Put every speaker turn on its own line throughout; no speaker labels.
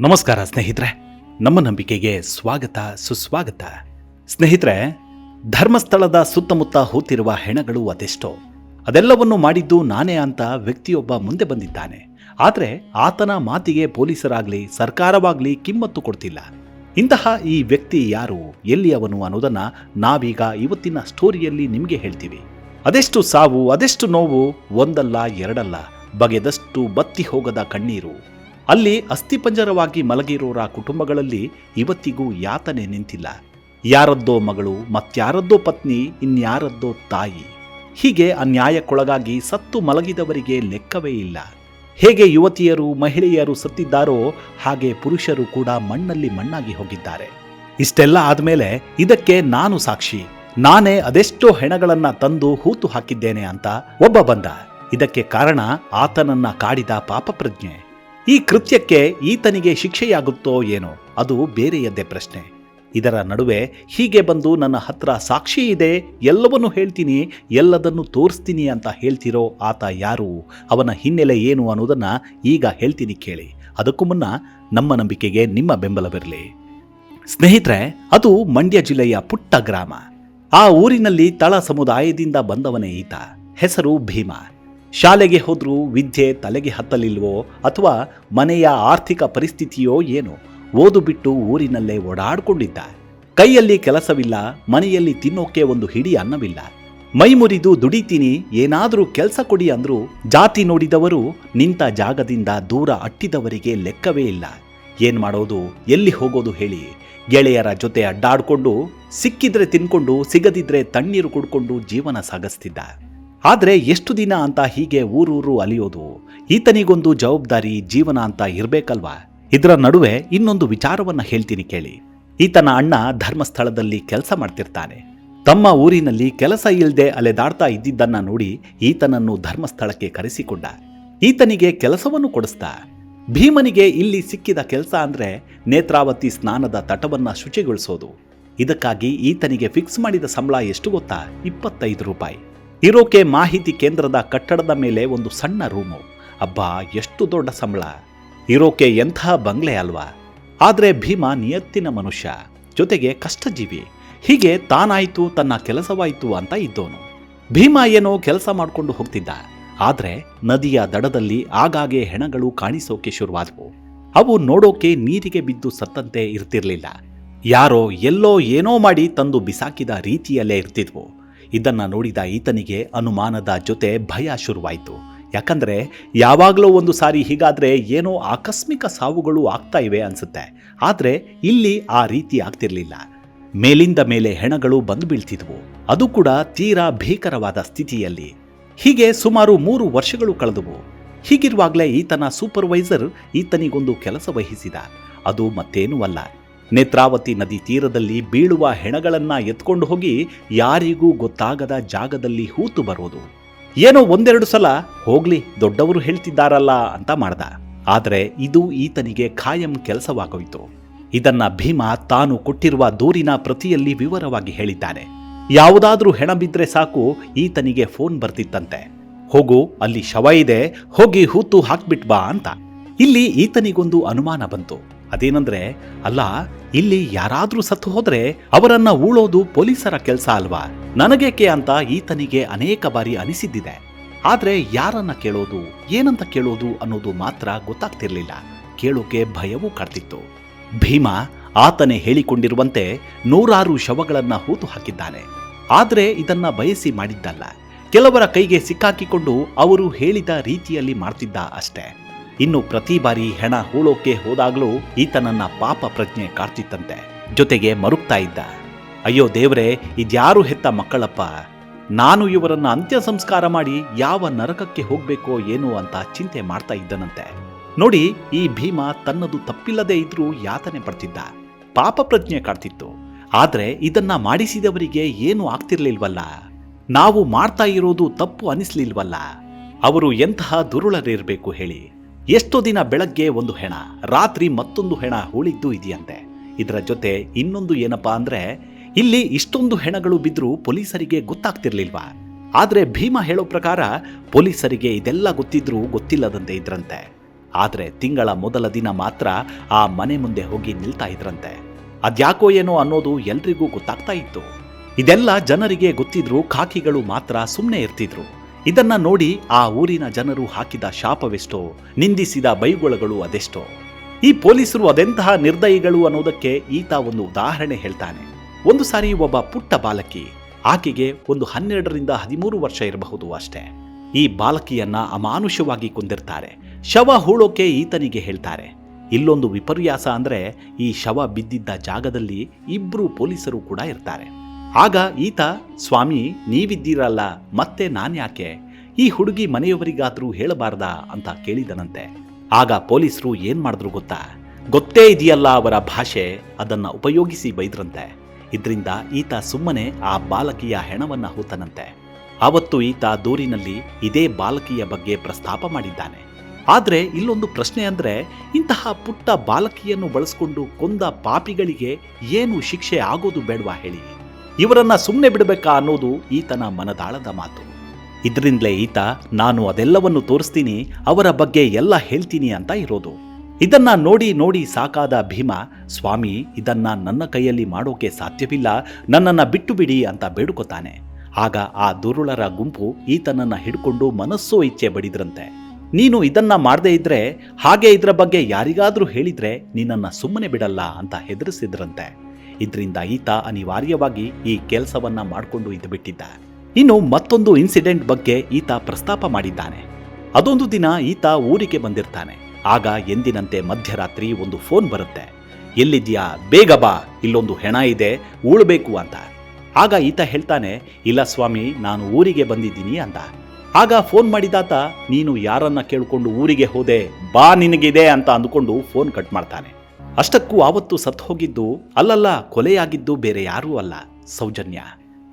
ನಮಸ್ಕಾರ ಸ್ನೇಹಿತರೆ. ನಮ್ಮ ನಂಬಿಕೆಗೆ ಸ್ವಾಗತ, ಸುಸ್ವಾಗತ. ಸ್ನೇಹಿತರೆ, ಧರ್ಮಸ್ಥಳದ ಸುತ್ತಮುತ್ತ ಹೂತಿರುವ ಹೆಣಗಳು ಅದೆಷ್ಟೋ. ಅದೆಲ್ಲವನ್ನು ಮಾಡಿದ್ದು ನಾನೇ ಅಂತ ವ್ಯಕ್ತಿಯೊಬ್ಬ ಮುಂದೆ ಬಂದಿದ್ದಾನೆ. ಆದರೆ ಆತನ ಮಾತಿಗೆ ಪೊಲೀಸರಾಗ್ಲಿ, ಸರ್ಕಾರವಾಗ್ಲಿ ಕಿಮ್ಮತ್ತು ಕೊಡ್ತಿಲ್ಲ. ಇಂತಹ ಈ ವ್ಯಕ್ತಿ ಯಾರು, ಎಲ್ಲಿ ಅವನು ಅನ್ನೋದನ್ನ ನಾವೀಗ ಇವತ್ತಿನ ಸ್ಟೋರಿಯಲ್ಲಿ ನಿಮಗೆ ಹೇಳ್ತೀವಿ. ಅದೆಷ್ಟು ಸಾವು, ಅದೆಷ್ಟು ನೋವು, ಒಂದಲ್ಲ, ಎರಡಲ್ಲ, ಬಗೆದಷ್ಟು ಬತ್ತಿ ಹೋಗದ ಕಣ್ಣೀರು. ಅಲ್ಲಿ ಅಸ್ಥಿಪಂಜರವಾಗಿ ಮಲಗಿರೋರ ಕುಟುಂಬಗಳಲ್ಲಿ ಇವತ್ತಿಗೂ ಯಾತನೆ ನಿಂತಿಲ್ಲ. ಯಾರದ್ದೋ ಮಗಳು, ಮತ್ಯಾರದ್ದೋ ಪತ್ನಿ, ಇನ್ಯಾರದ್ದೋ ತಾಯಿ. ಹೀಗೆ ಅನ್ಯಾಯಕ್ಕೊಳಗಾಗಿ ಸತ್ತು ಮಲಗಿದವರಿಗೆ ಲೆಕ್ಕವೇ ಇಲ್ಲ. ಹೇಗೆ ಯುವತಿಯರು, ಮಹಿಳೆಯರು ಸತ್ತಿದ್ದಾರೋ, ಹಾಗೆ ಪುರುಷರು ಕೂಡ ಮಣ್ಣಲ್ಲಿ ಮಣ್ಣಾಗಿ ಹೋಗಿದ್ದಾರೆ. ಇಷ್ಟೆಲ್ಲ ಆದ್ಮೇಲೆ ಇದಕ್ಕೆ ನಾನು ಸಾಕ್ಷಿ. ನಾನೇ ಅದೆಷ್ಟೋ ಹೆಣಗಳನ್ನ ತಂದು ಹೂತು ಹಾಕಿದ್ದೇನೆ ಅಂತ ಒಬ್ಬ ಬಂದ. ಇದಕ್ಕೆ ಕಾರಣ ಆತನನ್ನ ಕಾಡಿದ ಪಾಪಪ್ರಜ್ಞೆ. ಈ ಕೃತ್ಯಕ್ಕೆ ಈತನಿಗೆ ಶಿಕ್ಷೆಯಾಗುತ್ತೋ ಏನೋ? ಅದು ಬೇರೆಯದ್ದೇ ಪ್ರಶ್ನೆ. ಇದರ ನಡುವೆ ಹೀಗೆ ಬಂದು ನನ್ನ ಹತ್ರ ಸಾಕ್ಷಿ ಇದೆ, ಎಲ್ಲವನ್ನೂ ಹೇಳ್ತೀನಿ, ಎಲ್ಲದನ್ನು ತೋರಿಸ್ತೀನಿ ಅಂತ ಹೇಳ್ತಿರೋ ಆತ ಯಾರು? ಅವನ ಹಿನ್ನೆಲೆ ಏನು ಅನ್ನೋದನ್ನು ಈಗ ಹೇಳ್ತೀನಿ ಕೇಳಿ. ಅದಕ್ಕೂ ಮುನ್ನ ನಮ್ಮ ನಂಬಿಕೆಗೆ ನಿಮ್ಮ ಬೆಂಬಲವಿರಲಿ. ಸ್ನೇಹಿತರೆ, ಅದು ಮಂಡ್ಯ ಜಿಲ್ಲೆಯ ಪುಟ್ಟ ಗ್ರಾಮ. ಆ ಊರಿನಲ್ಲಿ ತಳ ಸಮುದಾಯದಿಂದ ಬಂದವನೇ ಈತ. ಹೆಸರು ಭೀಮ. ಶಾಲೆಗೆ ಹೋದರೂ ವಿದ್ಯೆ ತಲೆಗೆ ಹತ್ತಲಿಲ್ವೋ ಅಥವಾ ಮನೆಯ ಆರ್ಥಿಕ ಪರಿಸ್ಥಿತಿಯೋ ಏನೋ? ಓದು ಬಿಟ್ಟು ಊರಿನಲ್ಲೇ ಓಡಾಡಿಕೊಂಡಿದ್ದ. ಕೈಯಲ್ಲಿ ಕೆಲಸವಿಲ್ಲ, ಮನೆಯಲ್ಲಿ ತಿನ್ನೋಕೆ ಒಂದು ಹಿಡಿ ಅನ್ನವಿಲ್ಲ. ಮೈ ಮುರಿದು ದುಡಿತೀನಿ, ಏನಾದರೂ ಕೆಲಸ ಕೊಡಿ ಅಂದರೂ ಜಾತಿ ನೋಡಿದವರು ನಿಂತ ಜಾಗದಿಂದ ದೂರ ಅಟ್ಟಿದವರಿಗೆ ಲೆಕ್ಕವೇ ಇಲ್ಲ. ಏನ್ ಮಾಡೋದು? ಎಲ್ಲಿ ಹೋಗೋದು ಹೇಳಿ? ಗೆಳೆಯರ ಜೊತೆ ಅಡ್ಡಾಡಿಕೊಂಡು, ಸಿಕ್ಕಿದ್ರೆ ತಿನ್ಕೊಂಡು, ಸಿಗದಿದ್ರೆ ತಣ್ಣೀರು ಕುಡ್ಕೊಂಡು ಜೀವನ ಸಾಗಿಸ್ತಿದ್ದ. ಆದ್ರೆ ಎಷ್ಟು ದಿನ ಅಂತ ಹೀಗೆ ಊರೂರು ಅಲಿಯೋದು? ಈತನಿಗೊಂದು ಜವಾಬ್ದಾರಿ ಜೀವನ ಅಂತ ಇರಬೇಕಲ್ವಾ? ಇದರ ನಡುವೆ ಇನ್ನೊಂದು ವಿಚಾರವನ್ನ ಹೇಳ್ತೀನಿ ಕೇಳಿ. ಈತನ ಅಣ್ಣ ಧರ್ಮಸ್ಥಳದಲ್ಲಿ ಕೆಲಸ ಮಾಡ್ತಿರ್ತಾನೆ. ತಮ್ಮ ಊರಿನಲ್ಲಿ ಕೆಲಸ ಇಲ್ಲದೆ ಅಲೆದಾಡ್ತಾ ಇದ್ದಿದ್ದನ್ನ ನೋಡಿ ಈತನನ್ನು ಧರ್ಮಸ್ಥಳಕ್ಕೆ ಕರೆಸಿಕೊಂಡ. ಈತನಿಗೆ ಕೆಲಸವನ್ನು ಕೊಡಿಸ್ತಾ ಭೀಮನಿಗೆ ಇಲ್ಲಿ ಸಿಕ್ಕಿದ ಕೆಲಸ ಅಂದ್ರೆ ನೇತ್ರಾವತಿ ಸ್ನಾನದ ತಟವನ್ನ ಶುಚಿಗೊಳಿಸೋದು. ಇದಕ್ಕಾಗಿ ಈತನಿಗೆ ಫಿಕ್ಸ್ ಮಾಡಿದ ಸಂಬಳ ಎಷ್ಟು ಗೊತ್ತಾ? ಇಪ್ಪತ್ತೈದು ರೂಪಾಯಿ. ಇರೋಕೆ ಮಾಹಿತಿ ಕೇಂದ್ರದ ಕಟ್ಟಡದ ಮೇಲೆ ಒಂದು ಸಣ್ಣ ರೂಮು. ಅಬ್ಬಾ, ಎಷ್ಟು ದೊಡ್ಡ ಸಂಬಳ. ಇರೋಕೆ ಎಂಥ ಬಂಗ್ಲೆ ಅಲ್ವಾ? ಆದ್ರೆ ಭೀಮ ನಿಯತ್ತಿನ ಮನುಷ್ಯ. ಜೊತೆಗೆ ಕಷ್ಟಜೀವಿ. ಹೀಗೆ ತಾನಾಯಿತು, ತನ್ನ ಕೆಲಸವಾಯಿತು ಅಂತ ಇದ್ದೋನು. ಭೀಮ ಏನೋ ಕೆಲಸ ಮಾಡಿಕೊಂಡು ಹೋಗ್ತಿದ್ದ. ಆದ್ರೆ ನದಿಯ ದಡದಲ್ಲಿ ಆಗಾಗ್ಗೆ ಹೆಣಗಳು ಕಾಣಿಸೋಕೆ ಶುರುವಾದವು. ಅವು ನೋಡೋಕೆ ನೀರಿಗೆ ಬಿದ್ದು ಸತ್ತಂತೆ ಇರ್ತಿರ್ಲಿಲ್ಲ. ಯಾರೋ ಎಲ್ಲೋ ಏನೋ ಮಾಡಿ ತಂದು ಬಿಸಾಕಿದ ರೀತಿಯಲ್ಲೇ ಇರ್ತಿದ್ವು. ಇದನ್ನ ನೋಡಿದ ಈತನಿಗೆ ಅನುಮಾನದ ಜೊತೆ ಭಯ ಶುರುವಾಯಿತು. ಯಾಕಂದ್ರೆ ಯಾವಾಗಲೂ ಒಂದು ಸಾರಿ ಹೀಗಾದ್ರೆ ಏನೋ ಆಕಸ್ಮಿಕ ಸಾವುಗಳು ಆಗ್ತಾ ಇವೆ ಅನಿಸುತ್ತೆ. ಆದ್ರೆ ಇಲ್ಲಿ ಆ ರೀತಿ ಆಗ್ತಿರಲಿಲ್ಲ. ಮೇಲಿಂದ ಮೇಲೆ ಹೆಣಗಳು ಬಂದು ಬೀಳ್ತಿದ್ವು. ಅದು ಕೂಡ ತೀರಾ ಭೀಕರವಾದ ಸ್ಥಿತಿಯಲ್ಲಿ. ಹೀಗೆ ಸುಮಾರು ಮೂರು ವರ್ಷಗಳು ಕಳೆದವು. ಹೀಗಿರುವಾಗಲೇ ಈತನ ಸೂಪರ್ವೈಸರ್ ಈತನಿಗೊಂದು ಕೆಲಸ ವಹಿಸಿದ. ಅದು ಮತ್ತೇನೂ ಅಲ್ಲ. ನೇತ್ರಾವತಿ ನದಿ ತೀರದಲ್ಲಿ ಬೀಳುವ ಹೆಣಗಳನ್ನು ಎತ್ಕೊಂಡು ಹೋಗಿ ಯಾರಿಗೂ ಗೊತ್ತಾಗದ ಜಾಗದಲ್ಲಿ ಹೂತು ಬರೋದು. ಏನೋ ಒಂದೆರಡು ಸಲ ಹೋಗ್ಲಿ ದೊಡ್ಡವರು ಹೇಳ್ತಿದ್ದಾರಲ್ಲ ಅಂತ ಮಾಡ್ದ. ಆದರೆ ಇದು ಈತನಿಗೆ ಖಾಯಂ ಕೆಲಸವಾಗೋಯಿತು. ಇದನ್ನ ಭೀಮ ತಾನು ಕೊಟ್ಟಿರುವ ದೂರಿನ ಪ್ರತಿಯಲ್ಲಿ ವಿವರವಾಗಿ ಹೇಳಿದ್ದಾನೆ. ಯಾವುದಾದ್ರೂ ಹೆಣ ಬಿದ್ದರೆ ಸಾಕು, ಈತನಿಗೆ ಫೋನ್ ಬರ್ತಿತ್ತಂತೆ. ಹೋಗು, ಅಲ್ಲಿ ಶವ ಇದೆ, ಹೋಗಿ ಹೂತು ಹಾಕ್ಬಿಟ್ ಬಾ ಅಂತ. ಇಲ್ಲಿ ಈತನಿಗೊಂದು ಅನುಮಾನ ಬಂತು. ಅದೇನಂದ್ರೆ, ಅಲ್ಲ, ಇಲ್ಲಿ ಯಾರಾದ್ರೂ ಸತ್ತು ಹೋದ್ರೆ ಅವರನ್ನ ಉಳೋದು ಪೊಲೀಸರ ಕೆಲಸ ಅಲ್ವಾ? ನನಗೇಕೆ ಅಂತ ಈತನಿಗೆ ಅನೇಕ ಬಾರಿ ಅನಿಸಿದ್ದಿದೆ. ಆದ್ರೆ ಯಾರನ್ನ ಕೇಳೋದು, ಏನಂತ ಕೇಳೋದು ಅನ್ನೋದು ಮಾತ್ರ ಗೊತ್ತಾಗ್ತಿರ್ಲಿಲ್ಲ. ಕೇಳೋಕೆ ಭಯವೂ ಕಾಡ್ತಿತ್ತು. ಭೀಮ ಆತನೇ ಹೇಳಿಕೊಂಡಿರುವಂತೆ ನೂರಾರು ಶವಗಳನ್ನ ಹೂತು ಹಾಕಿದ್ದಾನೆ. ಆದ್ರೆ ಇದನ್ನ ಬಯಸಿ ಮಾಡಿದ್ದಲ್ಲ. ಕೆಲವರ ಕೈಗೆ ಸಿಕ್ಕಾಕಿಕೊಂಡು ಅವರು ಹೇಳಿದ ರೀತಿಯಲ್ಲಿ ಮಾಡ್ತಿದ್ದ ಅಷ್ಟೇ. ಇನ್ನು ಪ್ರತಿ ಬಾರಿ ಹೆಣ ಹೂಳೋಕೆ ಹೋದಾಗಲೂ ಈತನನ್ನ ಪಾಪ ಪ್ರಜ್ಞೆ ಕಾಡ್ತಿತ್ತಂತೆ ಜೊತೆಗೆ ಮರುಗ್ತಾ ಇದ್ದ. ಅಯ್ಯೋ ದೇವ್ರೆ, ಇದ್ಯಾರು ಹೆತ್ತ ಮಕ್ಕಳಪ್ಪ? ನಾನು ಇವರನ್ನ ಅಂತ್ಯ ಸಂಸ್ಕಾರ ಮಾಡಿ ಯಾವ ನರಕಕ್ಕೆ ಹೋಗ್ಬೇಕೋ ಏನೋ ಅಂತ ಚಿಂತೆ ಮಾಡ್ತಾ ಇದ್ದನಂತೆ. ನೋಡಿ, ಈ ಭೀಮ ತನ್ನದು ತಪ್ಪಿಲ್ಲದೆ ಇದ್ರೂ ಯಾತನೆ ಪಡ್ತಿದ್ದ. ಪಾಪ ಪ್ರಜ್ಞೆ ಕಾಡ್ತಿತ್ತು ಆದ್ರೆ ಇದನ್ನ ಮಾಡಿಸಿದವರಿಗೆ ಏನು ಆಗ್ತಿರ್ಲಿಲ್ವಲ್ಲ? ನಾವು ಮಾಡ್ತಾ ಇರೋದು ತಪ್ಪು ಅನಿಸ್ಲಿಲ್ವಲ್ಲ? ಅವರು ಎಂತಹ ದುರುಳರಿರ್ಬೇಕು ಹೇಳಿ. ಎಷ್ಟೋ ದಿನ ಬೆಳಗ್ಗೆ ಒಂದು ಹೆಣ, ರಾತ್ರಿ ಮತ್ತೊಂದು ಹೆಣ ಹೂಳಿದ್ದು ಇದೆಯಂತೆ. ಇದರ ಜೊತೆ ಇನ್ನೊಂದು ಏನಪ್ಪಾ ಅಂದ್ರೆ, ಇಲ್ಲಿ ಇಷ್ಟೊಂದು ಹೆಣಗಳು ಬಿದ್ದರೂ ಪೊಲೀಸರಿಗೆ ಗೊತ್ತಾಗ್ತಿರ್ಲಿಲ್ವಾ? ಆದ್ರೆ ಭೀಮ ಹೇಳೋ ಪ್ರಕಾರ ಪೊಲೀಸರಿಗೆ ಇದೆಲ್ಲ ಗೊತ್ತಿದ್ರೂ ಗೊತ್ತಿಲ್ಲದಂತೆ ಇದ್ರಂತೆ. ಆದರೆ ತಿಂಗಳ ಮೊದಲ ದಿನ ಮಾತ್ರ ಆ ಮನೆ ಮುಂದೆ ಹೋಗಿ ನಿಲ್ತಾ ಇದ್ರಂತೆ. ಅದ್ಯಾಕೋ ಏನೋ ಅನ್ನೋದು ಎಲ್ರಿಗೂ ಗೊತ್ತಾಗ್ತಾ ಇತ್ತು. ಇದೆಲ್ಲ ಜನರಿಗೆ ಗೊತ್ತಿದ್ರು, ಖಾಕಿಗಳು ಮಾತ್ರ ಸುಮ್ಮನೆ ಇರ್ತಿದ್ರು. ಇದನ್ನ ನೋಡಿ ಆ ಊರಿನ ಜನರು ಹಾಕಿದ ಶಾಪವೆಷ್ಟೋ, ನಿಂದಿಸಿದ ಬೈಗುಳಗಳು ಅದೆಷ್ಟೋ. ಈ ಪೊಲೀಸರು ಅದೆಂತಹ ನಿರ್ದಯಿಗಳು ಅನ್ನೋದಕ್ಕೆ ಈತ ಒಂದು ಉದಾಹರಣೆ ಹೇಳ್ತಾನೆ. ಒಂದು ಸಾರಿ ಒಬ್ಬ ಪುಟ್ಟ ಬಾಲಕಿ, ಆಕೆಗೆ ಒಂದು ಹನ್ನೆರಡರಿಂದ ಹದಿಮೂರು ವರ್ಷ ಇರಬಹುದು ಅಷ್ಟೇ. ಈ ಬಾಲಕಿಯನ್ನ ಅಮಾನುಷವಾಗಿ ಕೊಂದಿರ್ತಾರೆ. ಶವ ಹೂಳೋಕೆ ಈತನಿಗೆ ಹೇಳ್ತಾರೆ. ಇಲ್ಲೊಂದು ವಿಪರ್ಯಾಸ ಅಂದ್ರೆ ಈ ಶವ ಬಿದ್ದಿದ್ದ ಜಾಗದಲ್ಲಿ ಇಬ್ಬರು ಪೊಲೀಸರು ಕೂಡ ಇರ್ತಾರೆ. ಆಗ ಈತ, ಸ್ವಾಮಿ, ನೀವಿದ್ದೀರಲ್ಲ, ಮತ್ತೆ ನಾನ್ಯಾಕೆ? ಈ ಹುಡುಗಿ ಮನೆಯವರಿಗಾದರೂ ಹೇಳಬಾರ್ದ? ಅಂತ ಕೇಳಿದನಂತೆ. ಆಗ ಪೊಲೀಸರು ಏನ್ ಮಾಡಿದ್ರು ಗೊತ್ತಾ? ಗೊತ್ತೇ ಇದೆಯಲ್ಲ ಅವರ ಭಾಷೆ, ಅದನ್ನ ಉಪಯೋಗಿಸಿ ಬೈದ್ರಂತೆ. ಇದರಿಂದ ಈತ ಸುಮ್ಮನೆ ಆ ಬಾಲಕಿಯ ಹೆಣವನ್ನ ಹೂತನಂತೆ. ಅವತ್ತು ಈತ ದೂರಿನಲ್ಲಿ ಇದೇ ಬಾಲಕಿಯ ಬಗ್ಗೆ ಪ್ರಸ್ತಾಪ ಮಾಡಿದ್ದಾನೆ. ಆದ್ರೆ ಇಲ್ಲೊಂದು ಪ್ರಶ್ನೆ ಅಂದ್ರೆ, ಇಂತಹ ಪುಟ್ಟ ಬಾಲಕಿಯನ್ನು ಬಳಸ್ಕೊಂಡು ಕೊಂದ ಪಾಪಿಗಳಿಗೆ ಏನು ಶಿಕ್ಷೆ ಆಗೋದು ಬೇಡವಾ ಹೇಳಿ? ಇವರನ್ನ ಸುಮ್ಮನೆ ಬಿಡಬೇಕಾ ಅನ್ನೋದು ಈತನ ಮನದಾಳದ ಮಾತು. ಇದರಿಂದಲೇ ಈತ, ನಾನು ಅದೆಲ್ಲವನ್ನು ತೋರಿಸ್ತೀನಿ, ಅವರ ಬಗ್ಗೆ ಎಲ್ಲ ಹೇಳ್ತೀನಿ ಅಂತ ಇರೋದು. ಇದನ್ನ ನೋಡಿ ನೋಡಿ ಸಾಕಾದ ಭೀಮ, ಸ್ವಾಮಿ, ಇದನ್ನ ನನ್ನ ಕೈಯಲ್ಲಿ ಮಾಡೋಕೆ ಸಾಧ್ಯವಿಲ್ಲ, ನನ್ನನ್ನ ಬಿಟ್ಟು ಬಿಡಿ ಅಂತ ಬೇಡುಕೊತಾನೆ. ಆಗ ಆ ದುರುಳರ ಗುಂಪು ಈತನನ್ನ ಹಿಡ್ಕೊಂಡು ಮನಸ್ಸೋ ಇಚ್ಛೆ ಬಡಿದ್ರಂತೆ. ನೀನು ಇದನ್ನ ಮಾಡದೇ ಇದ್ರೆ, ಹಾಗೆ ಇದರ ಬಗ್ಗೆ ಯಾರಿಗಾದರೂ ಹೇಳಿದ್ರೆ ನಿನ್ನನ್ನ ಸುಮ್ಮನೆ ಬಿಡಲ್ಲ ಅಂತ ಹೆದರಿಸಿದ್ರಂತೆ. ಇದರಿಂದ ಈತ ಅನಿವಾರ್ಯವಾಗಿ ಈ ಕೆಲಸವನ್ನ ಮಾಡಿಕೊಂಡು ಇದ್ದು ಬಿಟ್ಟಿದ್ದ. ಇನ್ನು ಮತ್ತೊಂದು ಇನ್ಸಿಡೆಂಟ್ ಬಗ್ಗೆ ಈತ ಪ್ರಸ್ತಾಪ ಮಾಡಿದ್ದಾನೆ. ಅದೊಂದು ದಿನ ಈತ ಊರಿಗೆ ಬಂದಿರ್ತಾನೆ. ಆಗ ಎಂದಿನಂತೆ ಮಧ್ಯರಾತ್ರಿ ಒಂದು ಫೋನ್ ಬರುತ್ತೆ. ಎಲ್ಲಿದ್ಯಾ ಬೇಗ ಬಾ. ಇಲ್ಲೊಂದು ಹೆಣ ಇದೆ. ಉಳ್ಬೇಕು ಅಂತ. ಆಗ ಈತ ಹೇಳ್ತಾನೆ, ಇಲ್ಲ ಸ್ವಾಮಿ, ನಾನು ಊರಿಗೆ ಬಂದಿದ್ದೀನಿ ಅಂತ. ಆಗ ಫೋನ್ ಮಾಡಿದಾತ, ನೀನು ಯಾರನ್ನ ಕೇಳ್ಕೊಂಡು ಊರಿಗೆ ಹೋದೆ? ಬಾ ನಿನಗಿದೆ ಅಂತ ಅಂದುಕೊಂಡು ಫೋನ್ ಕಟ್ ಮಾಡ್ತಾನೆ. ಅಷ್ಟಕ್ಕೂ ಆವತ್ತು ಸತ್ತು ಹೋಗಿದ್ದು ಅಲ್ಲಲ್ಲ, ಕೊಲೆಯಾಗಿದ್ದು ಬೇರೆ ಯಾರೂ ಅಲ್ಲ. ಸೌಜನ್ಯ.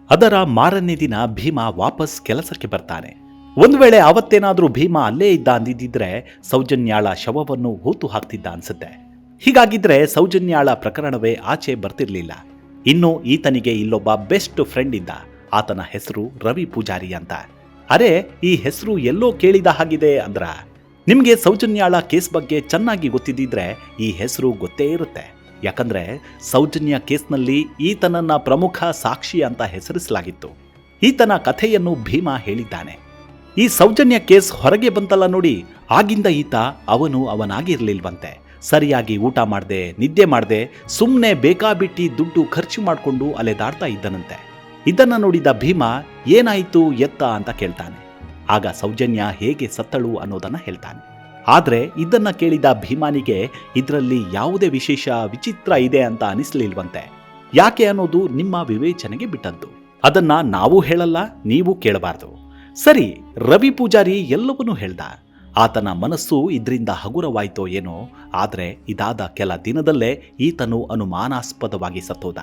ಅದರ ಮಾರನೇ ದಿನ ಭೀಮ ವಾಪಸ್ ಕೆಲಸಕ್ಕೆ ಬರ್ತಾನೆ. ಒಂದು ವೇಳೆ ಆವತ್ತೇನಾದರೂ ಭೀಮ ಅಲ್ಲೇ ಇದ್ದ ಅಂದಿದ್ದಿದ್ರೆ ಸೌಜನ್ಯಾಳ ಶವವನ್ನು ಹೂತು ಹಾಕ್ತಿದ್ದ ಅನ್ಸುತ್ತೆ. ಹೀಗಾಗಿದ್ರೆ ಸೌಜನ್ಯಾಳ ಪ್ರಕರಣವೇ ಆಚೆ ಬರ್ತಿರ್ಲಿಲ್ಲ. ಇನ್ನು ಈತನಿಗೆ ಇಲ್ಲೊಬ್ಬ ಬೆಸ್ಟ್ ಫ್ರೆಂಡ್ ಇದ್ದ. ಆತನ ಹೆಸರು ರವಿ ಪೂಜಾರಿ ಅಂತ. ಅರೆ, ಈ ಹೆಸರು ಎಲ್ಲೋ ಕೇಳಿದ ಹಾಗಿದೆ ಅಂದ್ರ ನಿಮ್ಗೆ ಸೌಜನ್ಯಾಳ ಕೇಸ್ ಬಗ್ಗೆ ಚೆನ್ನಾಗಿ ಗೊತ್ತಿದ್ದಿದ್ರೆ ಈ ಹೆಸರು ಗೊತ್ತೇ ಇರುತ್ತೆ. ಯಾಕಂದ್ರೆ ಸೌಜನ್ಯ ಕೇಸ್ನಲ್ಲಿ ಈತನನ್ನ ಪ್ರಮುಖ ಸಾಕ್ಷಿ ಅಂತ ಹೆಸರಿಸಲಾಗಿತ್ತು. ಈತನ ಕಥೆಯನ್ನು ಭೀಮ ಹೇಳಿದ್ದಾನೆ. ಈ ಸೌಜನ್ಯ ಕೇಸ್ ಹೊರಗೆ ಬಂತಲ್ಲ ನೋಡಿ, ಆಗಿಂದ ಈತ ಅವನು ಅವನಾಗಿರಲಿಲ್ವಂತೆ. ಸರಿಯಾಗಿ ಊಟ ಮಾಡದೆ, ನಿದ್ದೆ ಮಾಡದೆ ಸುಮ್ಮನೆ ಬೇಕಾಬಿಟ್ಟಿ ದುಡ್ಡು ಖರ್ಚು ಮಾಡಿಕೊಂಡು ಅಲೆದಾಡ್ತಾ ಇದ್ದನಂತೆ. ಇದನ್ನು ನೋಡಿದ ಭೀಮ, ಏನಾಯಿತು, ಎತ್ತ ಅಂತ ಕೇಳ್ತಾನೆ. ಆಗ ಸೌಜನ್ಯ ಹೇಗೆ ಸತ್ತಳು ಅನ್ನೋದನ್ನ ಹೇಳ್ತಾನೆ. ಆದರೆ ಇದನ್ನು ಕೇಳಿದ ಭೀಮಾನಿಗೆ ಇದರಲ್ಲಿ ಯಾವುದೇ ವಿಶೇಷ ವಿಚಿತ್ರ ಇದೆ ಅಂತ ಅನಿಸ್ಲಿಲ್ವಂತೆ. ಯಾಕೆ ಅನ್ನೋದು ನಿಮ್ಮ ವಿವೇಚನೆಗೆ ಬಿಟ್ಟದ್ದು ಅದನ್ನ ನಾವು ಹೇಳಲ್ಲ, ನೀವು ಕೇಳಬಾರ್ದು. ಸರಿ, ರವಿ ಪೂಜಾರಿ ಎಲ್ಲವನ್ನೂ ಹೇಳ್ದ. ಆತನ ಮನಸ್ಸು ಇದರಿಂದ ಹಗುರವಾಯ್ತೋ ಏನೋ, ಆದರೆ ಇದಾದ ಕೆಲ ದಿನದಲ್ಲೇ ಈತನು ಅನುಮಾನಾಸ್ಪದವಾಗಿ ಸತ್ತೋದ.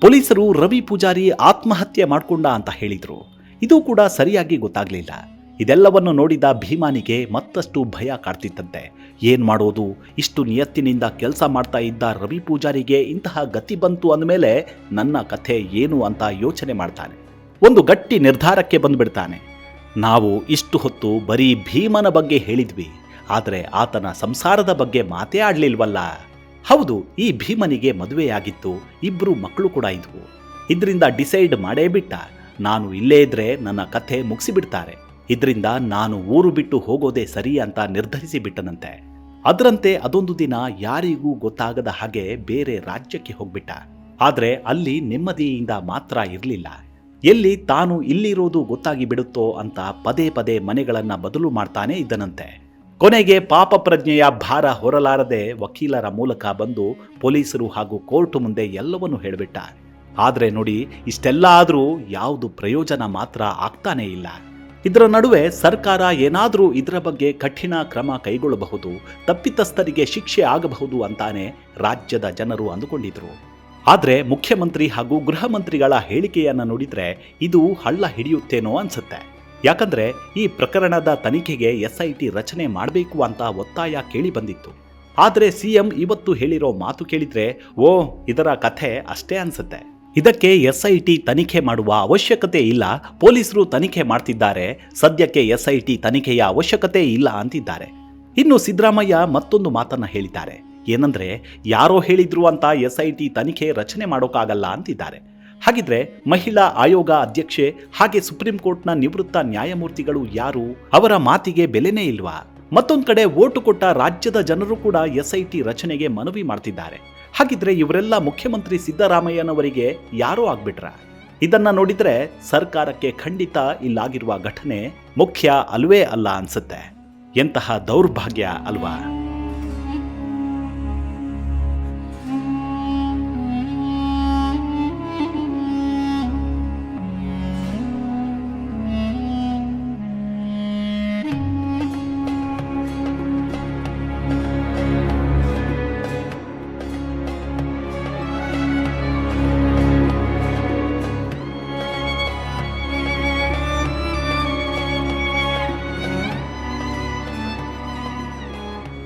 ಪೊಲೀಸರು ರವಿ ಪೂಜಾರಿ ಆತ್ಮಹತ್ಯೆ ಮಾಡ್ಕೊಂಡ ಅಂತ ಹೇಳಿದ್ರು. ಇದು ಕೂಡ ಸರಿಯಾಗಿ ಗೊತ್ತಾಗ್ಲಿಲ್ಲ. ಇದೆಲ್ಲವನ್ನು ನೋಡಿದ ಭೀಮಾನಿಗೆ ಮತ್ತಷ್ಟು ಭಯ ಕಾಡ್ತಿತ್ತಂತೆ. ಏನ್ ಮಾಡೋದು? ಇಷ್ಟು ನಿಯತ್ತಿನಿಂದ ಕೆಲಸ ಮಾಡ್ತಾ ಇದ್ದ ರವಿ ಪೂಜಾರಿಗೆ ಇಂತಹ ಗತಿ ಬಂತು ಅಂದಮೇಲೆ ನನ್ನ ಕಥೆ ಏನು ಅಂತ ಯೋಚನೆ ಮಾಡ್ತಾನೆ. ಒಂದು ಗಟ್ಟಿ ನಿರ್ಧಾರಕ್ಕೆ ಬಂದುಬಿಡ್ತಾನೆ. ನಾವು ಇಷ್ಟು ಹೊತ್ತು ಬರೀ ಭೀಮನ ಬಗ್ಗೆ ಹೇಳಿದ್ವಿ. ಆದರೆ ಆತನ ಸಂಸಾರದ ಬಗ್ಗೆ ಮಾತೇ ಆಡ್ಲಿಲ್ವಲ್ಲ. ಹೌದು, ಈ ಭೀಮನಿಗೆ ಮದುವೆಯಾಗಿತ್ತು. ಇಬ್ರು ಮಕ್ಕಳು ಕೂಡ ಇದ್ವು. ಇದರಿಂದ ಡಿಸೈಡ್ ಮಾಡೇ ಬಿಟ್ಟ. ನಾನು ಇಲ್ಲೇ ಇದ್ರೆ ನನ್ನ ಕಥೆ ಮುಗಿಸಿಬಿಡ್ತಾರೆ. ಇದರಿಂದ ನಾನು ಊರು ಬಿಟ್ಟು ಹೋಗೋದೇ ಸರಿ ಅಂತ ನಿರ್ಧರಿಸಿ ಬಿಟ್ಟನಂತೆ. ಅದರಂತೆ ಅದೊಂದು ದಿನ ಯಾರಿಗೂ ಗೊತ್ತಾಗದ ಹಾಗೆ ಬೇರೆ ರಾಜ್ಯಕ್ಕೆ ಹೋಗ್ಬಿಟ್ಟ. ಆದ್ರೆ ಅಲ್ಲಿ ನೆಮ್ಮದಿಯಿಂದ ಮಾತ್ರ ಇರಲಿಲ್ಲ. ಎಲ್ಲಿ ತಾನು ಇಲ್ಲಿರೋದು ಗೊತ್ತಾಗಿ ಬಿಡುತ್ತೋ ಅಂತ ಪದೇ ಪದೇ ಮನೆಗಳನ್ನ ಬದಲು ಮಾಡ್ತಾನೆ ಇದ್ದನಂತೆ. ಕೊನೆಗೆ ಪಾಪ ಪ್ರಜ್ಞೆಯ ಭಾರ ಹೊರಲಾರದೆ ವಕೀಲರ ಮೂಲಕ ಬಂದು ಪೊಲೀಸರು ಹಾಗೂ ಕೋರ್ಟ್ ಮುಂದೆ ಎಲ್ಲವನ್ನೂ ಹೇಳಿಬಿಟ್ಟ. ಆದ್ರೆ ನೋಡಿ, ಇಷ್ಟೆಲ್ಲ ಆದರೂ ಯಾವುದು ಪ್ರಯೋಜನ ಮಾತ್ರ ಆಗ್ತಾನೇ ಇಲ್ಲ. ಇದರ ನಡುವೆ ಸರ್ಕಾರ ಏನಾದರೂ ಇದರ ಬಗ್ಗೆ ಕಠಿಣ ಕ್ರಮ ಕೈಗೊಳ್ಳಬಹುದು, ತಪ್ಪಿತಸ್ಥರಿಗೆ ಶಿಕ್ಷೆ ಆಗಬಹುದು ಅಂತಾನೆ ರಾಜ್ಯದ ಜನರು ಅಂದುಕೊಂಡಿದ್ರು. ಆದ್ರೆ ಮುಖ್ಯಮಂತ್ರಿ ಹಾಗೂ ಗೃಹ ಮಂತ್ರಿಗಳ ಹೇಳಿಕೆಯನ್ನ ನೋಡಿದ್ರೆ ಇದು ಹಳ್ಳ ಹಿಡಿಯುತ್ತೇನೋ ಅನ್ಸುತ್ತೆ. ಯಾಕಂದ್ರೆ ಈ ಪ್ರಕರಣದ ತನಿಖೆಗೆ ಎಸ್ಐಟಿ ರಚನೆ ಮಾಡಬೇಕು ಅಂತ ಒತ್ತಾಯ ಕೇಳಿ ಬಂದಿತ್ತು. ಆದ್ರೆ ಸಿಎಂ ಇವತ್ತು ಹೇಳಿರೋ ಮಾತು ಕೇಳಿದ್ರೆ ಓ ಇದರ ಕಥೆ ಅಷ್ಟೇ ಅನ್ಸುತ್ತೆ. ಇದಕ್ಕೆ ಎಸ್ಐಟಿ ತನಿಖೆ ಮಾಡುವ ಅವಶ್ಯಕತೆ ಇಲ್ಲ. ಪೊಲೀಸರು ತನಿಖೆ ಮಾಡ್ತಿದ್ದಾರೆ. ಸದ್ಯಕ್ಕೆ ಎಸ್ಐಟಿ ತನಿಖೆಯ ಅವಶ್ಯಕತೆ ಇಲ್ಲ ಅಂತಿದ್ದಾರೆ. ಇನ್ನು ಸಿದ್ದರಾಮಯ್ಯ ಮತ್ತೊಂದು ಮಾತನ್ನ ಹೇಳಿದ್ದಾರೆ. ಏನಂದ್ರೆ, ಯಾರೋ ಹೇಳಿದ್ರು ಅಂತ ಎಸ್ಐಟಿ ತನಿಖೆ ರಚನೆ ಮಾಡೋಕ್ಕಾಗಲ್ಲ ಅಂತಿದ್ದಾರೆ. ಹಾಗಿದ್ರೆ, ಮಹಿಳಾ ಆಯೋಗ ಅಧ್ಯಕ್ಷೆ, ಹಾಗೆ ಸುಪ್ರೀಂ ಕೋರ್ಟ್ನ ನಿವೃತ್ತ ನ್ಯಾಯಮೂರ್ತಿಗಳು ಯಾರು? ಅವರ ಮಾತಿಗೆ ಬೆಲೆನೇ ಇಲ್ವಾ? ಮತ್ತೊಂದು ಕಡೆ ಓಟು ಕೊಟ್ಟ ರಾಜ್ಯದ ಜನರು ಕೂಡ ಎಸ್ಐಟಿ ರಚನೆಗೆ ಮನವಿ ಮಾಡ್ತಿದ್ದಾರೆ. ಹಾಗಿದ್ರೆ ಇವರೆಲ್ಲ ಮುಖ್ಯಮಂತ್ರಿ ಸಿದ್ದರಾಮಯ್ಯನವರಿಗೆ ಯಾರೋ ಆಗ್ಬಿಟ್ರ? ಇದನ್ನ ನೋಡಿದ್ರೆ ಸರ್ಕಾರಕ್ಕೆ ಖಂಡಿತ ಇಲ್ಲಾಗಿರುವ ಘಟನೆ ಮುಖ್ಯ ಅಲ್ವೇ ಅಲ್ಲ ಅನ್ಸುತ್ತೆ. ಎಂತಹ ದೌರ್ಭಾಗ್ಯ ಅಲ್ವಾ?